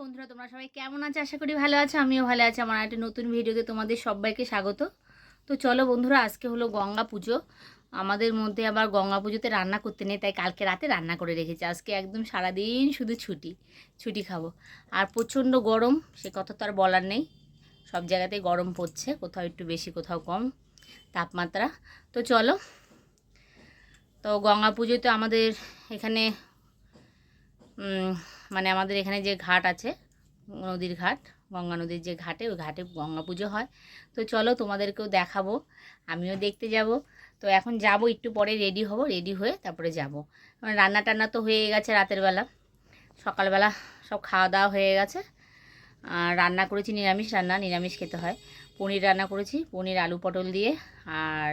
বন্ধুরা, তোমরা সবাই কেমন আছো? আশা করি ভালো আছো, আমিও ভালো আছি। আমার একটা নতুন ভিডিওতে তোমাদের সবাইকে স্বাগত। তো চলো বন্ধুরা, আজকে হলো গঙ্গা পুজো। আমাদের মধ্যে আবার গঙ্গা পুজোতে রান্না করতে নেই, তাই কালকে রাতে রান্না করে রেখেছি। আজকে একদম সারাদিন শুধু ছুটি ছুটি খাব। আর প্রচণ্ড গরম, সে কথা তো আর বলার নেই। সব জায়গাতেই গরম পড়ছে, কোথাও একটু বেশি, কোথাও কম তাপমাত্রা। তো চলো, তো গঙ্গা পুজোতে আমাদের এখানে মানে আমাদের এখানে যে ঘাট আছে নদীর ঘাট, গঙ্গা নদীর যে ঘাটে, ওই ঘাটে গঙ্গা পুজো হয়। তো চলো তোমাদেরকেও দেখাবো, আমিও দেখতে যাব। তো এখন যাব, একটু পরে রেডি হব রেডি হয়ে তারপরে যাব। মানে রান্না টান্না তো হয়ে গেছে রাতের বেলা। সকালবেলা সব খাওয়া দাওয়া হয়ে গেছে। আর রান্না করেছি নিরামিষ রান্না, নিরামিষ খেতে হয়। পনির রান্না করেছি, পনির, আলু পটল দিয়ে, আর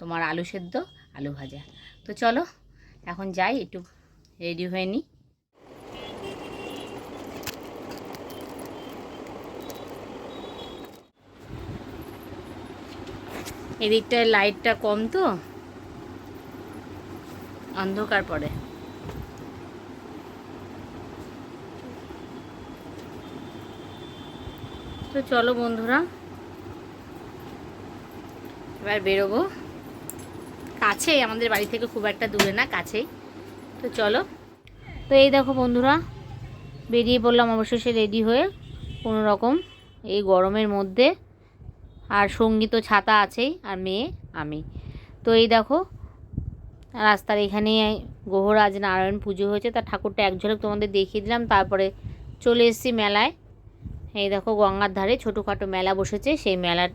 তোমার আলু সেদ্ধ, আলু ভাজা। তো চলো, এখন যাই, একটু রেডি হয়ে নিই। এদিকটায় লাইটটা কম তো। অন্ধকার পড়ে। তো চলো বন্ধুরা, এবার বেরোবো। কাছেই, আমাদের বাড়ি থেকে খুব একটা দূরে না, কাছেই। তো চলো। তো এই দেখো বন্ধুরা, বেরিয়ে পড়লাম অবশেষে রেডি হয়ে কোনো রকম এই গরমের মধ্যে। আর সঙ্গী তো ছাতা আছেই, আর মেয়ে আমি। তো এই দেখো, রাস্তার এখানে গোহরাজ নারায়ণ পুজো হয়েছে তার ঠাকুরটা এক ঝলক তোমাদের দেখিয়ে দিলাম, তারপরে চলে এসেছি মেলায়। এই দেখো গঙ্গার ধারে ছোটোখাটো মেলা বসেছে, সেই মেলার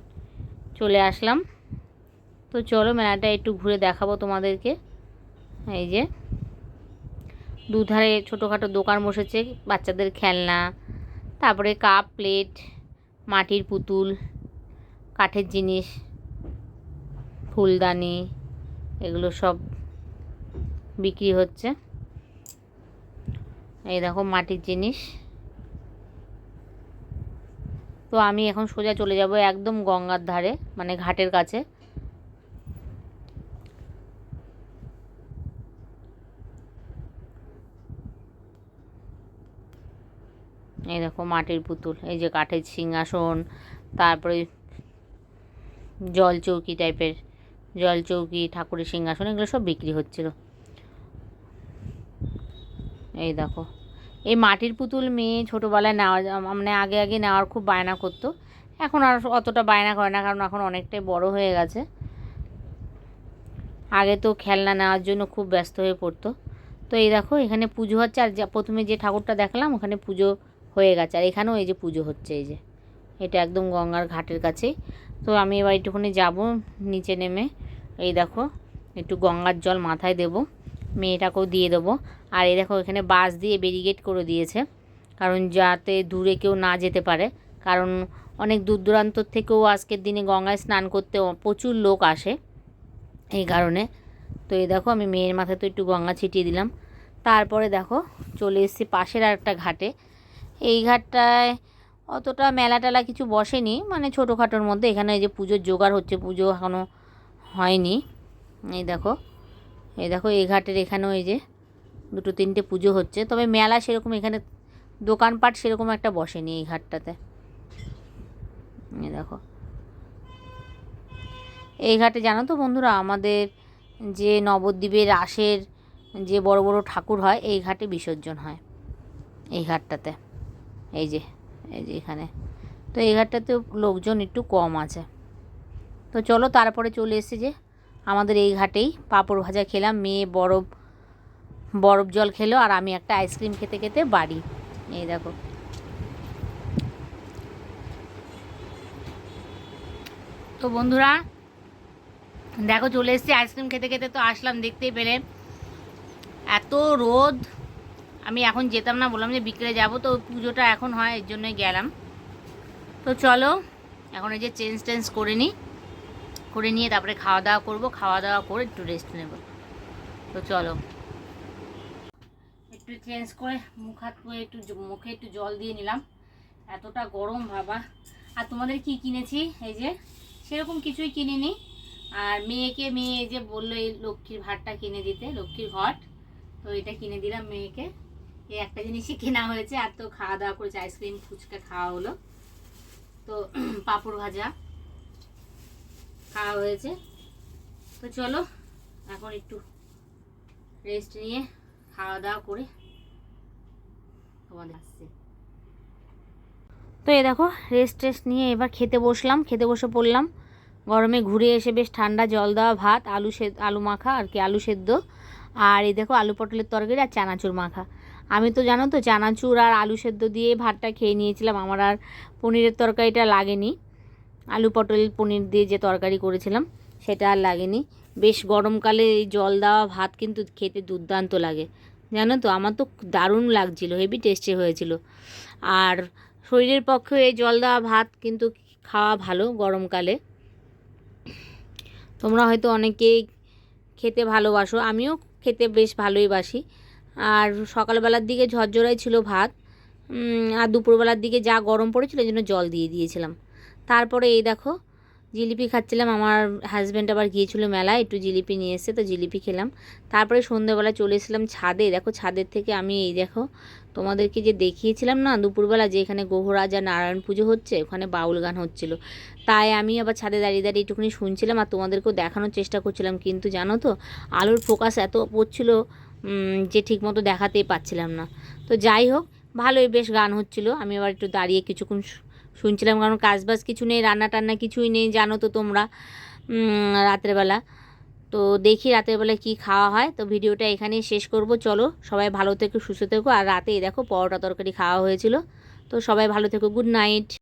চলে আসলাম। তো চলো মেলাটা একটু ঘুরে দেখাবো তোমাদেরকে। এই যে, দুধারে ছোটোখাটো দোকান বসেছে, বাচ্চাদের খেলনা, তারপরে কাপ, প্লেট, মাটির পুতুল কাঠের জিনিস, ফুলদানি, এগুলো সব বিক্রি হচ্ছে। এই দেখো মাটির জিনিস। তো আমি এখন সোজা চলে যাব একদম গঙ্গার ধারে মানে ঘাটের কাছে। এই দেখো মাটির পুতুল, এই যে কাঠের সিংহাসন, তারপরে জল চৌকি টাইপের জল চৌকি, ঠাকুরের সিংহাসন, এগুলো সব বিক্রি হচ্ছিল। এই দেখো। এই মাটির পুতুল মেয়ে ছোটোবেলায় নেওয়া মানে আগে আগে নেওয়ার খুব বায়না করতো। এখন আর অতটা বায়না করে না, কারণ এখন অনেকটাই বড় হয়ে গেছে। আগে তো খেলনা নেওয়ার জন্য খুব ব্যস্ত হয়ে পড়তো। তো এই দেখো, এখানে পুজো হচ্ছে, আর প্রথমে যে ঠাকুরটা দেখলাম, ওখানে পুজো হয়ে গেছে। আর এখানেও এই যে পুজো হচ্ছে, এই যে। এটা একদম গঙ্গার ঘাটের কাছেই তো আমি এবার একটুখানি যাব, নিচে নেমে। এই দেখো, একটু গঙ্গার জল মাথায় দেব, মেয়েটাকেও দিয়ে দেবো। আর এই দেখো, এখানে বাস দিয়ে ব্যারিগেড করে দিয়েছে। কারণ যাতে দূরে কেউ না যেতে পারে। কারণ অনেক দূর দূরান্তর থেকেও আজকের দিনে গঙ্গায় স্নান করতে প্রচুর লোক আসে এই কারণে। তো এই দেখো, আমি মেয়ের মাথায় তো একটু গঙ্গা ছিটিয়ে দিলাম। তারপরে দেখো, চলে এসেছি পাশের আর একটা ঘাটে। এই ঘাটটায় অতটা মেলা টেলা কিছু বসেনি। মানে ছোটোখাটোর মধ্যে এখানে এই যে পুজোর জোগাড় হচ্ছে, পুজো এখনও হয়নি। এই দেখো এই দেখো এই ঘাটের এখানেও এই যে দুটো তিনটে পুজো হচ্ছে। তবে মেলা সেরকম এখানে দোকানপাট সেরকম একটা বসেনি এই ঘাটটাতে। এই দেখো। এই ঘাটে জানো তো বন্ধুরা, আমাদের যে নবদ্বীপের আশের যে বড় বড় ঠাকুর হয়, এই ঘাটে বিসর্জন হয়। এই ঘাটটাতে। এই যে এই যে এখানে। তো এই ঘাটটাতে লোকজন একটু কম আছে। তো চলো তারপরে চলে এসেছে যে আমাদের এই ঘাটেই পাঁপড় ভাজা খেলাম। মেয়ে বরফ বরফ জল খেলো আর আমি একটা আইসক্রিম খেতে খেতে বাড়ি। এই দেখো। তো বন্ধুরা, দেখো চলে এসেছি। আইসক্রিম খেতে খেতে তো আসলাম, দেখতেই পেলে। এত রোদ আমি এখন যেতাম না, বললাম যে বিকেলে যাব, তো পুজোটা এখন হয়, এর জন্যই গেলাম। তো চলো, এখন এই যে চেঞ্জ টেঞ্জ করে নিই, করে নিয়ে তারপরে খাওয়া দাওয়া করব, খাওয়া দাওয়া করে একটু রেস্ট নেব। তো চলো। একটু চেঞ্জ করে মুখ হাত ধুয়ে একটু মুখে একটু জল দিয়ে নিলাম। এতটা গরম, বাবা। আর তোমাদের কি কিনেছি? এই যে, সেরকম কিছুই কিনিনি। আর মেয়েকে, মেয়ে যে বলল এই লক্ষ্মীর ভাতটা কিনে দিতে, লক্ষ্মীর ঘট। তো এটা কিনে দিলাম মেয়েকে। এই একটা জিনিসই কেনা হয়েছে, আর তো খাওয়া দাওয়া করেছে আইসক্রিম ফুচকা খাওয়া হলো। তো পাঁপড় ভাজা খাওয়া হয়েছে। তো চলো, এখন একটু রেস্ট নিয়ে খাওয়া দাওয়া করে তোমাদের আসছে। তো এ দেখো রেস্ট টেস্ট নিয়ে এবার খেতে বসলাম, খেতে বসে পড়লাম। গরমে ঘুরে এসে বেশ ঠান্ডা জল দেওয়া ভাত, আলু সে আলু মাখা, আর কি, আলু সেদ্ধ। আর এই দেখো, আলু পটলের তরকারি আর চানাচুর মাখা। আমি তো জানো তো, চানাচুর আর আলু সেদ্ধ দিয়ে ভাতটা খেয়ে নিয়েছিলাম। আমার আর পনিরের তরকারিটা লাগেনি। আলু পটল পনির দিয়ে যে তরকারি করেছিলাম, সেটা আর লাগেনি। বেশ গরমকালে এই জল দেওয়া ভাত কিন্তু খেতে দুর্দান্ত লাগে। জানো তো, আমার তো দারুণ লাগছিল, হেভি টেস্টি হয়েছিল। আর শরীরের পক্ষে এই জল দেওয়া ভাত কিন্তু খাওয়া ভালো গরমকালে। তোমরা হয়তো অনেকেই খেতে ভালোবাসো, আমিও খেতে বেশ ভালোই বাসি। আর সকালবেলার দিকে ঝরঝরাই ছিল ভাত আর দুপুরবেলার দিকে যা গরম পড়েছিল এই জন্য জল দিয়ে দিয়েছিলাম। তারপরে এই দেখো, জিলিপি খাচ্ছিলাম, আমার হাজব্যান্ড আবার গিয়েছিল মেলায়, একটু জিলিপি নিয়ে এসে তো জিলিপি খেলাম। তারপরে সন্ধ্যেবেলা চলে এসেছিলাম ছাদে, দেখো ছাদের থেকে আমি এই দেখো তোমাদেরকে যে দেখিয়েছিলাম না, দুপুরবেলা যে এখানে গোহরাজ আর নারায়ণ পুজো হচ্ছে, ওখানে বাউল গান হচ্ছিল। তাই আমি আবার ছাদে দাঁড়িয়ে দাঁড়িয়ে একটুখানি শুনছিলাম আর তোমাদেরকেও দেখানোর চেষ্টা করছিলাম, কিন্তু জানো তো, আলোর ফোকাস এত পড়ছিল যে ঠিকমতো দেখাতেই পাচ্ছিলাম না। তো যাই হোক, ভালোই বেশ গান হচ্ছিল। আমি আবার একটু দাঁড়িয়ে কিছুক্ষণ শুনছিলাম, কারণ কাজবাজ কিছু নেই রান্না টান্না কিছুই নেই, জানো তো তোমরা রাত্রেবেলা তো দেখি রাতের বেলা কি খাওয়া হয়। তো ভিডিওটা এখানেই শেষ করব। চলো, সবাই ভালো থেকো, সুস্থ থেকো। আর রাতে দেখো, পরোটা তরকারি খাওয়া হয়েছিল। তো সবাই ভালো থেকো, গুড নাইট।